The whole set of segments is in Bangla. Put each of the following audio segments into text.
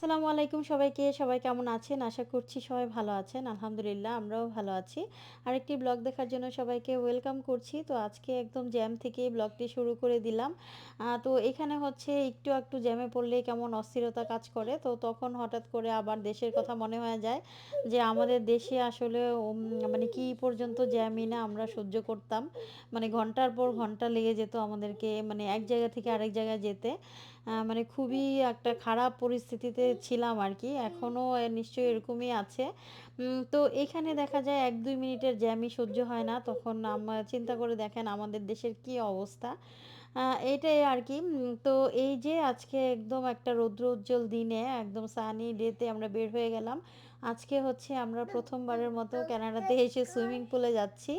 আসসালামু আলাইকুম সবাইকে। সবাই কেমন আছেন? আশা করছি সবাই ভালো আছেন। আলহামদুলিল্লাহ, আমরাও ভালো আছি। আরেকটি ব্লগ দেখার জন্য সবাইকে ওয়েলকাম করছি। তো আজকে একদম জ্যাম থেকে ব্লগটি শুরু করে দিলাম। তো এখানে হচ্ছে একটু একটু জ্যামে পড়লেই কেমন অস্থিরতা কাজ করে। তো তখন হঠাৎ করে আবার দেশের কথা মনে হয়ে যায় যে আমাদের দেশে আসলে মানে কি পর্যন্ত জ্যামই না আমরা সহ্য করতাম। মানে ঘণ্টার পর ঘণ্টা লেগে যেত আমাদেরকে মানে এক জায়গা থেকে আরেক জায়গায় যেতে। মানে খুবই একটা খারাপ পরিস্থিতিতে ছিলাম আর কি এখনও নিশ্চয়ই এরকমই আছে। তো এখানে দেখা যায় এক দুই মিনিটের জ্যামই সহ্য হয় না তখন আমরা চিন্তা করে দেখেন আমাদের দেশের কি অবস্থা। আহ, এইটাই আর কি তো এই যে আজকে একদম একটা রৌদ্র উজ্জ্বল দিনে একদম সানি ডেতে আমরা বের হয়ে গেলাম। আজকে হচ্ছে আমরা প্রথমবারের মতো কানাডাতে এসে সুইমিং পুলে যাচ্ছি।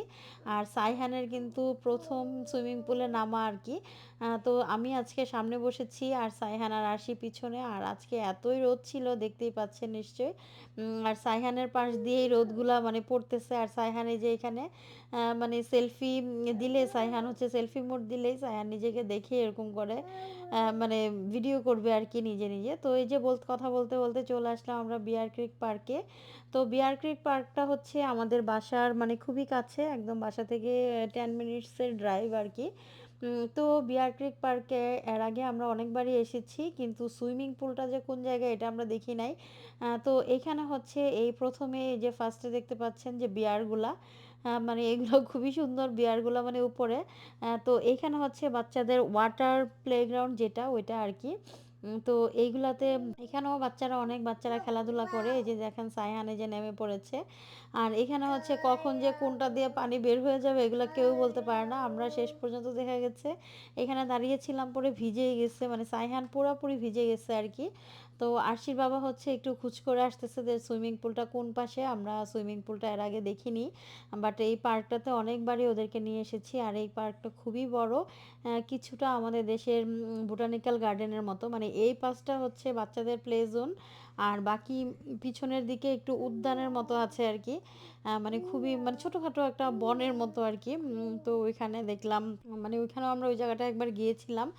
আর সাইহানের কিন্তু প্রথম সুইমিং পুলে নামা আর কি তো আমি আজকে সামনে বসেছি আর সাইহান আর পিছনে। আর আজকে এতই রোদ ছিল, দেখতেই পাচ্ছেন নিশ্চয়ই। আর সাইহানের পাশ দিয়েই রোদগুলা মানে পড়তেছে। আর সাইহান এই যে এখানে মানে সেলফি দিলে, সাইহান হচ্ছে সেলফি মোড দিলেই সাইহান নিজেকে দেখে এরকম করে মানে ভিডিও করবে আর কি নিজে নিজে। তো এই যে বলতে, কথা বলতে বলতে চলে আসলাম আমরা বিয়ার ক্রিক পার্কে তো বিয়ার ক্রিক পার্কটা হচ্ছে আমাদের বাসার মানে খুবই কাছে, একদম বাসা থেকে টেন মিনিটসের ড্রাইভ আর কি। তো বিয়ার ক্রিক পার্কে এর আগে আমরা অনেকবারই এসেছি, কিন্তু সুইমিং পুলটা যে কোন জায়গায় এটা আমরা দেখি নাই। তো এখানে হচ্ছে এই প্রথমে যে ফার্স্টে দেখতে পাচ্ছেন যে বিয়ারগুলা মানে এগুলো খুবই সুন্দর বিয়ারগুলো মানে উপরে। তো এইখানে হচ্ছে বাচ্চাদের ওয়াটার প্লেগ্রাউন্ড যেটা, ওইটা আর কি। তো এইগুলাতে এখানেও বাচ্চারা, অনেক বাচ্চারা খেলাধুলা করে। এই যে দেখেন সাইহানে যে নেমে পড়েছে। আর এখানে হচ্ছে কখন যে কোনটা দিয়ে পানি বের হয়ে যাবে, এগুলো কেউ বলতে পারে না। আমরা শেষ পর্যন্ত দেখা গেছে, এখানে দাঁড়িয়েছিলাম পরে ভিজে গেছে। মানে সাইহান পুরোপুরি ভিজে গেছে আর কি। তো আরশির বাবা হচ্ছে একটু খুঁজ করে আসতেছে যে সুইমিং পুলটা কোন পাশে। আমরা সুইমিং পুলটা এর আগে দেখিনি, বাট এই পার্কটাতে অনেকবারই ওদেরকে নিয়ে এসেছি। আর এই পার্কটা খুবই বড় কিছুটা আমাদের দেশের বোটানিক্যাল গার্ডেনের মতো। মানে এই পাশটা হচ্ছে বাচ্চাদের প্লে জোন আর বাকি পিছনের দিকে একটু উদ্যানের মতো আছে আর কি। মানে খুবই মানে ছোটোখাটো একটা বনের মতো আর কি। তো ওইখানে দেখলাম মানে ওইখানেও আমরা ওই জায়গাটা একবার গিয়েছিলাম।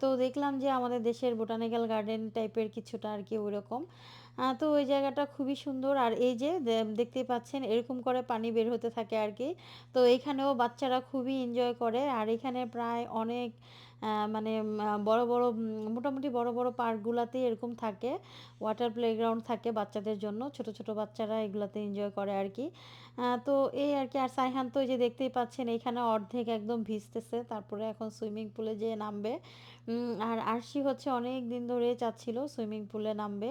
তো দেখলাম যে আমাদের দেশের বোটানিক্যাল গার্ডেন টাইপের কিছুটা আর কি ওইরকম। আহ, তো ওই জায়গাটা খুবই সুন্দর। আর এই যে দে- দেখতেই পাচ্ছেন এরকম করে পানি বের হতে থাকে আর কি। তো এখানেও বাচ্চারা খুবই এনজয় করে। আর এখানে প্রায় অনেক মানে বড়ো বড়ো মোটামুটি বড় বড় পার্কগুলোতে এরকম থাকে। ওয়াটার প্লেগ্রাউন্ড থাকে বাচ্চাদের জন্য। ছোট ছোট বাচ্চারা এগুলোতে এনজয় করে আর কি তো এই আর কি আর সাইহান তো এই যে দেখতেই পাচ্ছেন এখানে অর্ধেক একদম ভিজতেছে। তারপরে এখন সুইমিং পুলে যেয়ে নামবে। আর আরশি হচ্ছে অনেক দিন ধরে চাচ্ছিল সুইমিং পুলে নামবে।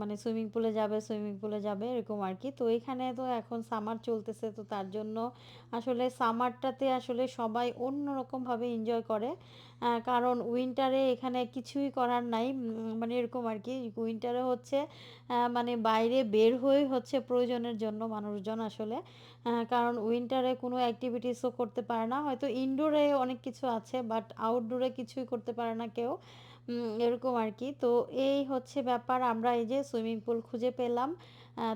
মানে সুইমিং পুলে যাবে, সুইমিং পুলে যাবে, এরকম আর কি। তো এখানে তো এখন সামার চলতেছে, তো তার জন্য আসলে সামারটাতে আসলে সবাই অন্যরকমভাবে এনজয় করে। কারণ উইন্টারে এখানে কিছুই করার নাই মানে এরকম আর কি। উইন্টারে হচ্ছে মানে বাইরে বের হয়ে হচ্ছে প্রয়োজনের জন্য মানুষজন আসলে। কারণ উইন্টারে কোনো অ্যাক্টিভিটিসও করতে পারে না। হয়তো ইনডোরে অনেক কিছু আছে বাট আউটডোরে কিছুই করতে পারে না কেউ। এরকম আর কি। তো এই হচ্ছে ব্যাপার। আমরা এই যে সুইমিং পুল খুঁজে পেলাম।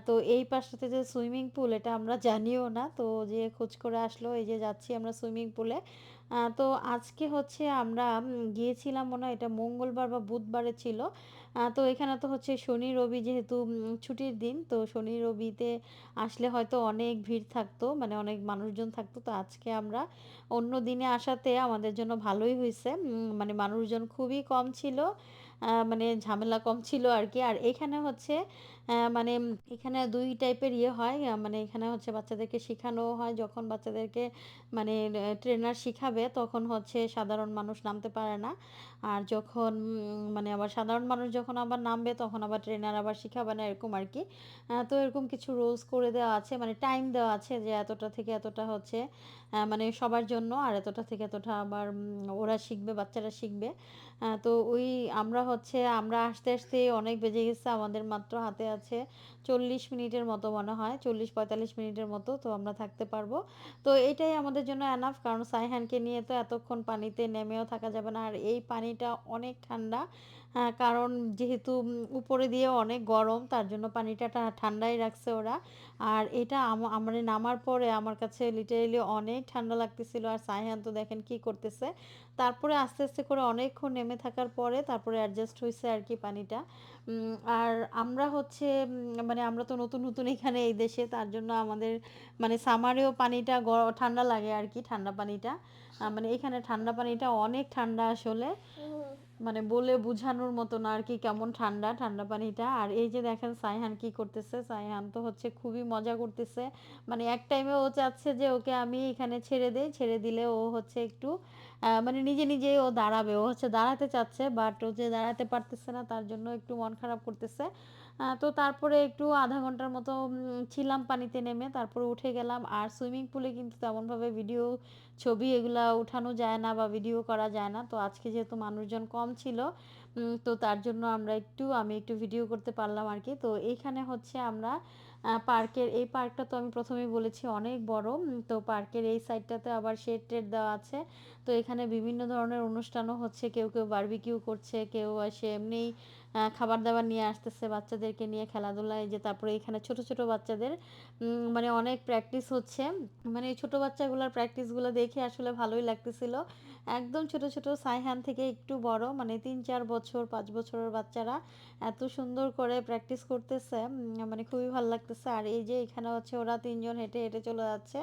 তো এই পাশটাতে যে সুইমিং পুল, এটা আমরা জানিও না। তো যে খোঁজ করে আসলো, এই যে যাচ্ছি আমরা সুইমিং পুলে। তো আজকে হচ্ছে আমরা গিয়েছিলাম মনে হয় এটা মঙ্গলবার বা বুধবারে ছিল। তো এখানে তো হচ্ছে শনি, রবি যেহেতু ছুটির দিন, তো শনি, রবিতে আসলে হয়তো অনেক ভিড় থাকতো মানে অনেক মানুষজন থাকতো। তো আজকে আমরা অন্য দিনে আসাতে আমাদের জন্য ভালোই হয়েছে মানে মানুষজন খুবই কম ছিল। মানে ঝামেলা কম ছিল আর কি আর এখানে হচ্ছে মানে এখানে দুই টাইপের ইয়ে হয়। মানে এখানে হচ্ছে বাচ্চাদেরকে শেখানো হয়। যখন বাচ্চাদেরকে মানে ট্রেনার শিখাবে, তখন হচ্ছে সাধারণ মানুষ নামতে পারে না। আর যখন মানে আবার সাধারণ মানুষ যখন আবার নামবে, তখন আবার ট্রেনার আবার শিখাবে না, এরকম আর কি। তো এরকম কিছু রুলস করে দেওয়া আছে মানে টাইম দেওয়া আছে যে এতটা থেকে এতটা হচ্ছে মানে সবার জন্য, আর এতটা থেকে এতটা আবার ওরা শিখবে, বাচ্চারা শিখবে। তো ওই আমরা হচ্ছে, আমরা আসতে আসতে অনেক বেজে গেছে, আমাদের মাত্র হাতে আছে চল্লিশ মিনিটের মতো মনে হয়, চল্লিশ পঁয়তাল্লিশ মিনিটের মতো, তো আমরা থাকতে পারব। তো এটাই আমাদের জন্য এনাফ কারণ সাইহানকে নিয়ে তো এতক্ষণ পানিতে নেমেও থাকা যাবে না, আর এই পানিটা অনেক ঠান্ডা কারণ যেহেতু উপরে দিয়ে অনেক গরম তার জন্য পানিটা ঠান্ডাই রাখছে ওরা। আর এটা মানে নামার পরে আমার কাছে লিটারেলি অনেক ঠান্ডা লাগতেছিল। আর সায়হান তো দেখেন কি করতেছে। তারপরে আস্তে, আস্তে করে অনেকক্ষণ নেমে থাকার পরে তারপরে অ্যাডজাস্ট হয়েছে আর কি পানিটা। আর আমরা হচ্ছে মানে আমরা তো নতুন, নতুন এখানে এই দেশে তার জন্য আমাদের মানে সামারেও পানিটা ঠান্ডা লাগে আর কি ঠান্ডা পানিটা। মানে এখানে ঠান্ডা পানিটা অনেক ঠান্ডা আসলে। মানে বলে বুঝানোর মতো না আরকি কেমন ঠান্ডা, ঠান্ডা পানিটা। আর এই যে দেখেন সাইহান কি করতেছে, সাইহান তো হচ্ছে খুবই মজা করতেছে। মানে এক টাইমে ও চাচ্ছে যে ওকে আমি এখানে ছেড়ে দেই, ছেড়ে দিলে ও হচ্ছে একটু মানে নিজে, নিজেই ও দাঁড়াবে। ও হচ্ছে দাঁড়াতে চাচ্ছে বাট ও যে দাঁড়াতে পারতেছে না তার জন্য একটু মন খারাপ করতেছে। তো তারপরে একটু আধা ঘণ্টার মতো ছিলাম পানিতে নেমে তারপরে উঠে গেলাম। আর সুইমিং পুলে কিন্তু তেমনভাবে ভিডিও, ছবি এগুলা উঠানো যায় না বা ভিডিও করা যায় না। তো আজকে যেহেতু মানুষজন কম ছিল তো তার জন্য আমরা একটু আমি একটু ভিডিও করতে পারলাম আর কি তো এইখানে হচ্ছে আমরা পার্কের এই পার্কটা তো আমি প্রথমেই বলেছি অনেক বড়। তো পার্কের এই সাইডটাতে আবার শেড-টেড দেওয়া আছে। তো এখানে বিভিন্ন ধরনের অনুষ্ঠানও হচ্ছে। কেউ, কেউ বারবিকিউ করছে, কেউ আসে এমনিই আ খাবার-দাবার নিয়ে আসতেছে বাচ্চাদেরকে নিয়ে খেলাধুলা। এই যে তারপরে এখানে ছোট, ছোট বাচ্চাদের মানে অনেক প্র্যাকটিস হচ্ছে। মানে এই ছোট বাচ্চাগুলার প্র্যাকটিসগুলো দেখে আসলে ভালোই লাগতেছিল। একদম ছোট, ছোট সায়হান থেকে একটু বড় মানে ৩-৪ বছর, পাঁচ বছরের বাচ্চারা এত সুন্দর করে প্র্যাকটিস করতেছে মানে খুবই ভালো লাগতেছে। আর এই যে এখানে হচ্ছে ওরা তিনজন হেঁটে, হেঁটে চলে যাচ্ছে।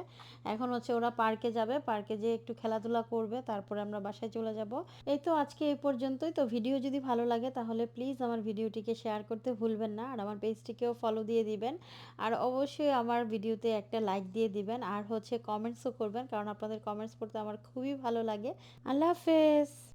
এখন হচ্ছে ওরা পার্কে যাবে। পার্কে যেয়ে একটু খেলাধুলা করবে। তারপরে আমরা বাসায় চলে যাব। এই তো আজকে এই পর্যন্তই। তো ভিডিও যদি ভালো লাগে তাহলে প্লিজ আমার ভিডিওটিকে শেয়ার করতে ভুলবেন না। আর আমার পেজটিকেও ফলো দিয়ে দিবেন। আর অবশ্যই আমার ভিডিওতে একটা লাইক দিয়ে দিবেন। আর হচ্ছে কমেন্টসও করবেন। কারণ আপনাদের কমেন্টস পড়তে আমার খুবই ভালো লাগে। আল্লাহ হাফেজ।